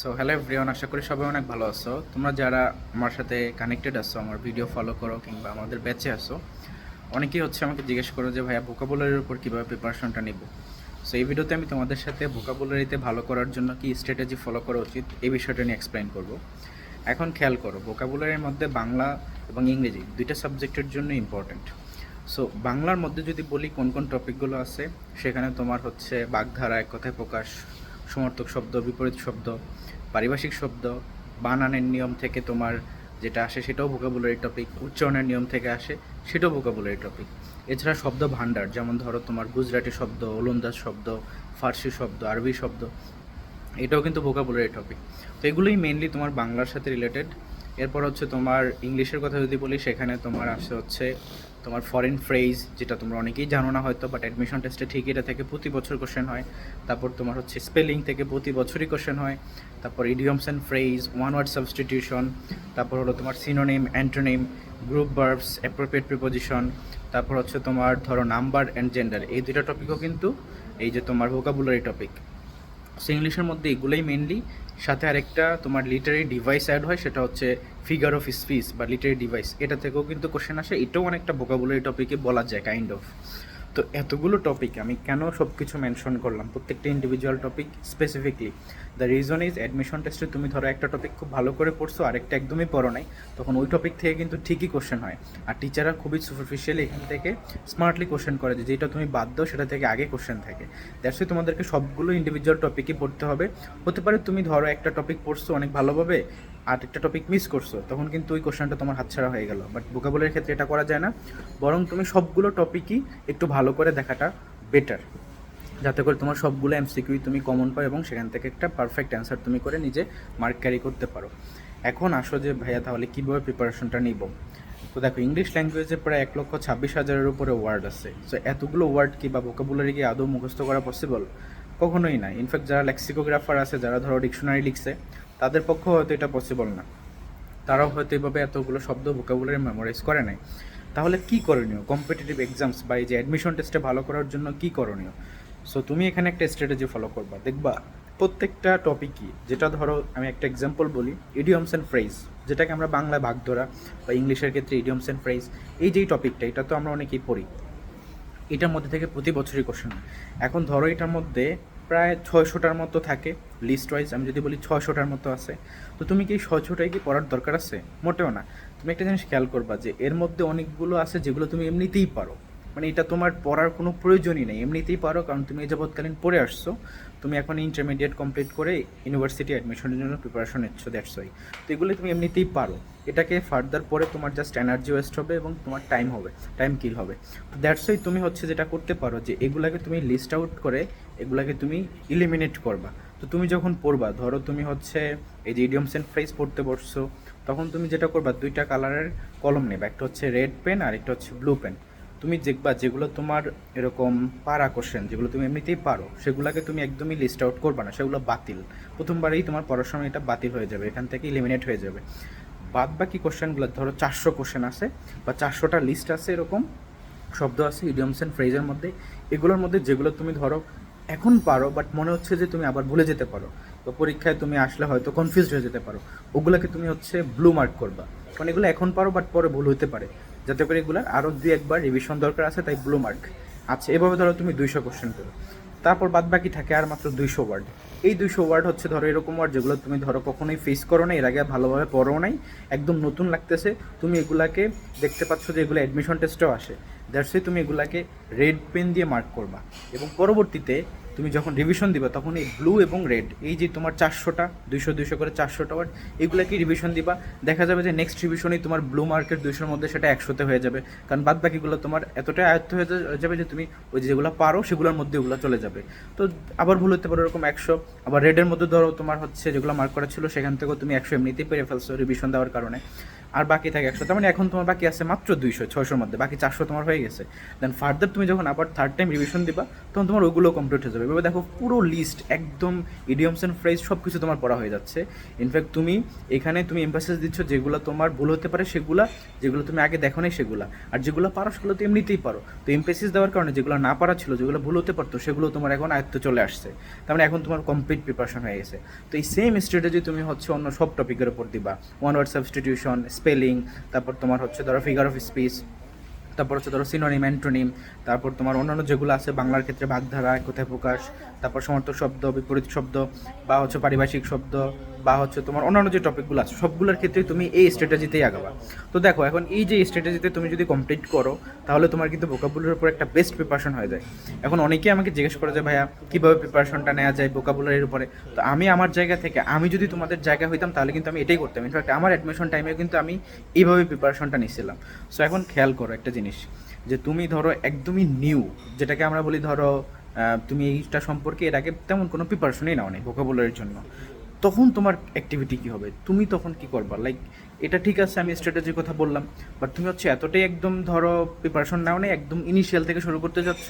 So hello everyone আশা করি সবাই অনেক ভালো আছো। তোমরা যারা আমার সাথে কানেক্টেড আছো, আমার ভিডিও ফলো করো কিংবা আমাদের ব্যাচে আসো অনেকেই হচ্ছে আমাকে জিজ্ঞেস করো যে, ভাইয়া ভোকাবুলারির উপর কীভাবে প্রিপারেশনটা নিব? সো এই ভিডিওতে আমি তোমাদের সাথে ভোকাবুলারিতে ভালো করার জন্য কি স্ট্র্যাটেজি ফলো করা উচিত, এই বিষয়টা নিয়ে এক্সপ্লেন করব। এখন খেয়াল করো ভোকাবুলারির মধ্যে বাংলা এবং ইংরেজি দুইটা সাবজেক্টের জন্য ইম্পর্ট্যান্ট সো বাংলার মধ্যে যদি বলি কোন কোন টপিকগুলো আছে, সেখানে তোমার হচ্ছে বাগধারা এক কথায় প্রকাশ সমর্থক শব্দ, বিপরীত শব্দ, পারিভাষিক শব্দ, বানানের নিয়ম থেকে তোমার যেটা আসে সেটাও ভোকাবুলারি টপিক উচ্চারণের নিয়ম থেকে আসে সেটাও ভোকাবুলারি টপিক এছাড়া শব্দ ভাণ্ডার, যেমন ধরো তোমার গুজরাটি শব্দ, ওলন্দাজ শব্দ, ফার্সি শব্দ, আরবি শব্দ, এটাও কিন্তু ভোকাবুলারি টপিক তো এগুলোই মেনলি তোমার বাংলার সাথে রিলেটেড এরপর হচ্ছে তোমার ইংলিশের কথা যদি বলি, সেখানে তোমার আসে হচ্ছে তোমার ফরেন ফ্রেজ যেটা তোমরা অনেকেই জানো না হয়তো বাট অ্যাডমিশন টেস্টে ঠিক এটা থেকে প্রতি বছর কোশ্চেন হয়। তারপর তোমার হচ্ছে স্পেলিং থেকে প্রতি বছরই কোশ্চেন হয়। তারপর idioms and phrase one word substitution তারপর হলো তোমার synonym antonym group verbs appropriate preposition তারপর হচ্ছে তোমার ধরো নাম্বার অ্যান্ড জেন্ডার এই দুটো টপিকও কিন্তু এই যে তোমার ভোকাবুলারি টপিক সো ইংলিশের মধ্যে এগুলোই মেনলি সাথে আরেকটা তোমার লিটারি ডিভাইস অ্যাড হয়, সেটা হচ্ছে ফিগার অফ স্পিচ বা লিটারি ডিভাইস এটা থেকেও কিন্তু কোশ্চেন আসে। এটাও অনেকটা ভোকাবুলারি টপিকে বলা যায় কাইন্ড অফ তো এতগুলো টপিক আমি কেন সব কিছু মেনশন করলাম? প্রত্যেকটা individual topic specifically the reason is admission টেস্টে তুমি ধরো একটা টপিক খুব ভালো করে পড়ছো, আরেকটা একদমই পড়ো নাই। তখন ওই টপিক থেকে কিন্তু ঠিকই কোশ্চেন হয়। আর টিচাররা খুবই সুপারফিশিয়ালি এখান থেকে স্মার্টলি কোশ্চেন করে যে যেটা তুমি বাদ দাও সেটা থেকে আগে কোশ্চেন থাকে। দ্যাটস তোমাদেরকে সবগুলো ইন্ডিভিজুয়াল টপিকই পড়তে হবে। হতে পারে তুমি ধরো একটা টপিক পড়ছো অনেক ভালোভাবে আর একটা টপিক মিস করছ, তখন কিন্তু ওই কোশ্চেনটা তোমার হাতছাড়া হয়ে গেল। বাট ভোকাবুলারির ক্ষেত্রে এটা করা যায় না। বরং তুমি সবগুলো টপিকই একটু ভালো করে দেখাটা বেটার যাতে করে তোমার সবগুলো এমসিকিউ তুমি কমন পাও এবং সেখান থেকে একটা পারফেক্ট অ্যান্সার তুমি করে নিজে মার্ক ক্যারি করতে পারো। এখন আসো যে, ভাইয়া, তাহলে কীভাবে প্রিপারেশনটা নিব? তো দেখো ইংলিশ ল্যাঙ্গুয়েজে প্রায় এক লক্ষ ছাব্বিশ হাজারের উপরে ওয়ার্ড আছে। সো এতগুলো ওয়ার্ড কি বা ভোকাবুলারি কি আদৌ মুখস্থ করা পসিবল কখনোই না। ইনফ্যাক্ট যারা লেক্সিকোগ্রাফার আছে, যারা ধরো ডিকশনারি লিখছে তাদের পক্ষেও হয়তো এটা পসিবল না। তারাও হয়তো এভাবে এতগুলো শব্দ ভোকাবুলারি মেমোরাইজ করে নাই। তাহলে কি করণীয়? কম্পিটিটিভ এক্সামস বা এই যে অ্যাডমিশন টেস্টে ভালো করার জন্য কি করণীয়? সো তুমি এখানে একটা স্ট্র্যাটেজি ফলো করবা। দেখবা, প্রত্যেকটা টপিকই যেটা ধরো আমি একটা এক্সাম্পল বলি ইডিয়মস অ্যান্ড ফ্রেজ যেটাকে আমরা বাংলায় ভাগ ধরা বা ইংলিশের ক্ষেত্রে ইডিয়মস অ্যান্ড ফ্রেজ এই যেই টপিকটা এটা তো আমরা অনেকেই পড়ি। এটার মধ্যে থেকে প্রতি বছরই কোশ্চেন এখন ধরো এটার মধ্যে প্রায় ছয়শোটার মতো থাকে লিস্ট ওয়াইজ আমি যদি বলি ছয়শোটার মতো আছে। তো তুমি কি ছয়শোটাই কি পড়ার দরকার আছে? মোটেও না। তুমি একটা জিনিস খেয়াল করবা যে এর মধ্যে অনেকগুলো আছে যেগুলো তুমি এমনিতেই পারো। মানে এটা তোমার পড়ার কোনো প্রয়োজনই নেই। এমনিতেই পারো কারণ তুমি এই যাবৎকালীন পড়ে আসছো। তুমি এখন ইন্টারমিডিয়েট কমপ্লিট করে ইউনিভার্সিটি অ্যাডমিশনের জন্য প্রিপারেশন নিচ্ছ দ্যাটস ওয়াই তো এগুলো তুমি এমনিতেই পারো। এটাকে ফার্দার পরে তোমার জাস্ট এনার্জি ওয়েস্ট হবে এবং তোমার টাইম হবে টাইম কিল হবে। তো দ্যাটস ওয়াই তুমি হচ্ছে যেটা করতে পারো যে এগুলাকে তুমি লিস্ট আউট করে এগুলাকে তুমি ইলিমিনেট করবা। তো তুমি যখন পড়বা, ধরো তুমি হচ্ছে এই যে ইডিয়মস অ্যান্ড ফ্রেজ পড়তে বসছো, তখন তুমি যেটা করবা, দুইটা কালারের কলম নেবা। একটা হচ্ছে রেড পেন আর একটা হচ্ছে ব্লু পেন তুমি দেখবা যেগুলো তোমার এরকম পারা কোশ্চেন যেগুলো তুমি এমনিতেই পারো, সেগুলোকে তুমি একদমই লিস্ট আউট করবা না, সেগুলো বাতিল। প্রথমবারেই তোমার সময় এটা বাতিল হয়ে যাবে, এখান থেকে ইলিমিনেট হয়ে যাবে। বাদ বাকি কোশ্চেনগুলো ধরো চারশো কোশ্চেন আছে, বা চারশোটা লিস্ট আছে এরকম, শব্দ আছে ইডিয়মস অ্যান্ড ফ্রেজের মধ্যে, এগুলোর মধ্যে যেগুলো তুমি ধরো এখন পারো বাট মনে হচ্ছে যে তুমি আবার ভুলে যেতে পারো তো পরীক্ষায় তুমি আসলে হয়তো কনফিউজড হয়ে যেতে পারো, ওগুলোকে তুমি হচ্ছে ব্লু মার্ক করবা। কারণ এগুলো এখন পারো বাট পরে ভুল হতে পারে। যাতে করে এগুলোর আরও দুই একবার রিভিশন দরকার আছে, তাই ব্লু মার্ক আচ্ছা এভাবে ধরো তুমি দুইশো কোশ্চেন করো। তারপর বাদ বাকি থাকে আর মাত্র দুইশো ওয়ার্ড এই দুইশো ওয়ার্ড হচ্ছে ধরো এরকম ওয়ার্ড যেগুলো তুমি ধরো কখনোই ফেস করো না এর আগে ভালোভাবে পড়ো নাই। একদম নতুন লাগতেছে। তুমি এগুলাকে দেখতে পাচ্ছ যে এগুলো অ্যাডমিশন টেস্টেও আসে। দ্যাটস তুমি এগুলাকে রেড পেন দিয়ে মার্ক করবা। এবং পরবর্তীতে তুমি যখন রিভিশন দিবা, তখন এই ব্লু এবং রেড এই যে তোমার চারশোটা, দুইশো দুইশো করে চারশোটা ওয়ার্ড এগুলাকে রিভিশন দিবা। দেখা যাবে যে নেক্সট রিভিশনেই তোমার ব্লু মার্কের দুইশোর মধ্যে সেটা একশোতে হয়ে যাবে। কারণ বাদ বাকিগুলো তোমার এতটাই আয়ত্ত হয়ে যাবে যে তুমি ওই যেগুলো পারো, সেগুলোর মধ্যে ওগুলো চলে যাবে। তো আবার ভুল হতে পারো এরকম একশো। আবার রেডের মধ্যে ধরো তোমার হচ্ছে যেগুলো মার্ক করা ছিল, সেখান থেকেও তুমি একশো এমনিতেই পেরে ফেলছো রিভিশন দেওয়ার কারণে। আর বাকি থাকে একশো। তার মানে এখন তোমার বাকি আছে মাত্র দুইশো, ছয়শোর মধ্যে। বাকি চারশো তোমার হয়ে গেছে। দেন ফার্দার তুমি যখন আবার থার্ড টাইম রিভিশন দিবা, তখন তোমার ওগুলো কমপ্লিট হয়ে যাবে। এবার দেখো পুরো লিস্ট একদম ইডিয়মস অ্যান্ড ফ্রেজ সব কিছু তোমার পড়া হয়ে যাচ্ছে। ইনফ্যাক্ট তুমি এখানে তুমি এমফাসিস দিচ্ছ যেগুলো তোমার ভুল হতে পারে সেগুলা, যেগুলো তুমি আগে দেখো নাই সেগুলো। আর যেগুলো পারো সেগুলো তো এমনিতেই পারো। তো এমফেসিস দেওয়ার কারণে যেগুলো না পারা ছিল, যেগুলো ভুল হতে পারতো, সেগুলো তোমার এখন আয়ত্ত চলে আসছে। তার মানে এখন তোমার কমপ্লিট প্রিপারেশন হয়ে গেছে। তো এই সেম স্ট্র্যাটেজি তুমি হচ্ছে অন্য সব টপিকের উপর দিবা। ওয়ান ওয়ার্ড সাবস্টিটিউশন স্পেলিং তারপর তোমার হচ্ছে ধরো ফিগার অফ স্পিচ তারপর হচ্ছে ধরো সিনোনিম অ্যান্টোনিম তারপর তোমার অন্যান্য যেগুলো আছে বাংলার ক্ষেত্রে বাগধারা, কোথায় প্রকাশ, তারপর সমর্থক শব্দ, বিপরীত শব্দ বা হচ্ছে পারিভাষিক শব্দ বা হচ্ছে তোমার অন্যান্য যে টপিকগুলো আছে, সবগুলোর ক্ষেত্রে তুমি এই স্ট্র্যাটেজিতেই আগাবা। তো দেখো, এখন এই যে স্ট্র্যাটেজিতে তুমি যদি কমপ্লিট করো, তাহলে তোমার কিন্তু ভোকাবুলারির উপর একটা বেস্ট প্রিপারেশন হয়ে যায়। এখন অনেকেই আমাকে জিজ্ঞেস করে যে, ভাইয়া, কীভাবে প্রিপারেশনটা নেওয়া যায় ভোকাবুলারির উপরে? তো আমি আমার জায়গা থেকে, আমি যদি তোমাদের জায়গা হইতাম, তাহলে কিন্তু আমি এটাই করতাম। ইনফ্যাক্ট আমার অ্যাডমিশন টাইমে কিন্তু আমি এইভাবে প্রিপারেশনটা নিছিলাম। সো এখন খেয়াল করো একটা জিনিস, যে তুমি ধরো একদমই নিউ যেটাকে আমরা বলি ধরো তুমি এইটা সম্পর্কে এর আগে তেমন কোনো প্রিপারেশনই নাও নেই ভোকাবুলারির জন্য। তখন তোমার অ্যাক্টিভিটি কী হবে? তুমি তখন কি করবা? লাইক এটা ঠিক আছে, আমি স্ট্র্যাটেজির কথা বললাম বাট তুমি হচ্ছে এতটাই একদম ধরো প্রিপারেশন নাও নেই, একদম ইনিশিয়াল থেকে শুরু করতে যাচ্ছ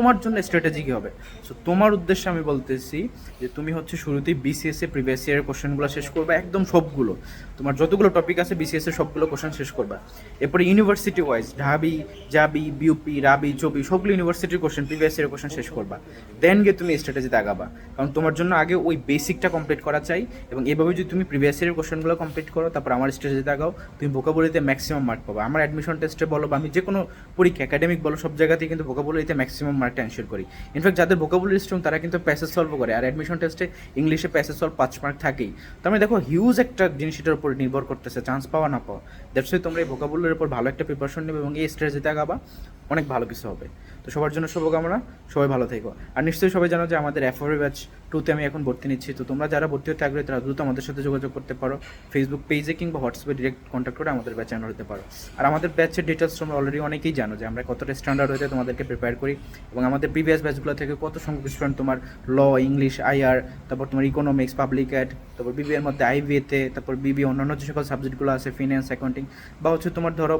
তোমার জন্য স্ট্র্যাটেজি কী হবে? সো তোমার উদ্দেশ্যে আমি বলতেছি যে তুমি হচ্ছে শুরুতেই বিসিএস এ প্রিভিয়াস ইয়ারের কোশ্চেনগুলো শেষ করবে, একদম সবগুলো। তোমার যতগুলো টপিক আছে বিসিএস এর সবগুলো কোশ্চেন শেষ করবা। এরপরে ইউনিভার্সিটি ওয়াইজ ঢাবি, জাবি বিউপি রাবি, চবি, সবগুলো ইউনিভার্সিটির কোশ্চেন প্রিভিয়াস ইয়ারের কোশ্চেন শেষ করবা। দেন গিয়ে তুমি স্ট্র্যাটেজিতে আগাবা। কারণ তোমার জন্য আগে ওই বেসিকটা কমপ্লিট করা চাই এবং এভাবে যদি তুমি প্রিভিয়াস ইয়ারের কোশ্চেনগুলো কমপ্লিট করো, তারপর আমার স্ট্র্যাটেজিতে আগাও, তুমি ভোকাবুলারিতে ম্যাক্সিমাম মার্ক পাবা। আমার অ্যাডমিশন টেস্টে বলো বা আমি যে কোনো পরীক্ষা একাডেমিক বলো, সব জায়গাতেই কিন্তু ভোকাবুলারিতে ম্যাক্সিমাম মার্কটা এনশিওর করি। ইনফ্যাক্ট যাদের ভোকাবুলারি স্ট্রং তারা কিন্তু প্যাসেজ সলভ করে। আর অ্যাডমিশন টেস্টে ইংলিশে প্যাসেজ সলভ পাঁচ মার্ক থাকেই। তো মানে দেখো হিউজ একটা জিনিস এটার উপর নির্ভর করতেছে চান্স পাওয়া না পাওয়া। দ্যাটস তোমরা এই ভোকাবুলারির উপর ভালো একটা প্রিপারেশন নেবে এবং এই স্ট্রেটেজিতে আগাবা অনেক ভালো কিছু হবে। তো সবার জন্য শুভকামনা, সবাই ভালো থেকো। আর নিশ্চয়ই সবাই জানো যে আমাদের এফআরবি ব্যাচ টুতে আমি এখন ভর্তি নিচ্ছি। তো তোমরা যারা ভর্তি হতে আগ্রহী, তারা দ্রুত আমাদের সাথে যোগাযোগ করতে পারো। ফেসবুক পেজে কিংবা হোয়াটসঅ্যাপে ডিরেক্ট কন্ট্যাক্ট করে আমাদের ব্যাচে অ্যান্ড হতে পারো। আর আমাদের ব্যাচের ডিটেলস তোমরা অলরেডি অনেকেই জানো যে আমরা কতটা স্ট্যান্ডার্ড হতে তোমাদেরকে প্রিপেয়ার করি এবং আমাদের প্রিভিয়াস ব্যাচগুলো থেকে কত সংখ্যক স্টুডেন্ট তোমার ল ইংলিশ আইআর তারপর তোমার ইকোনমিক্স পাবলিক অ্যাড তারপর বিবি এর মধ্যে আইবিএতে তারপর বিবি অন্যান্য যে সকল সাবজেক্টগুলো আছে ফিনান্স অ্যাকাউন্টিং বা হচ্ছে তোমার ধরো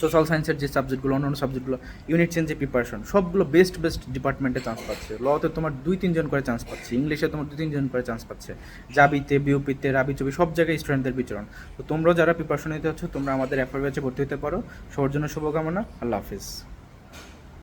সোশ্যাল সায়েন্সের যে সাবজেক্টগুলো অন্যান্য সাবজেক্টগুলো ইউনিট চেঞ্জে প্রিপারেশন সবগুলো বেস্ট বেস্ট ডিপার্টমেন্টে চান্স পাচ্ছে। লতে তোমার দুই তিনজন করে চান্স পাচ্ছে ইংলিশে তোমার দুই তিনজন করে চান্স পাচ্ছে। জাবিতে বিউপিতে রাবি চবি সব জায়গায় স্টুডেন্টদের বিচরণ। তো তোমরাও যারা প্রিপারেশন নিতে হচ্ছে তোমরা আমাদের এফআর ব্যাচে ভর্তি হতে পারো। সবার জন্য শুভকামনা। আল্লাহ হাফিজ।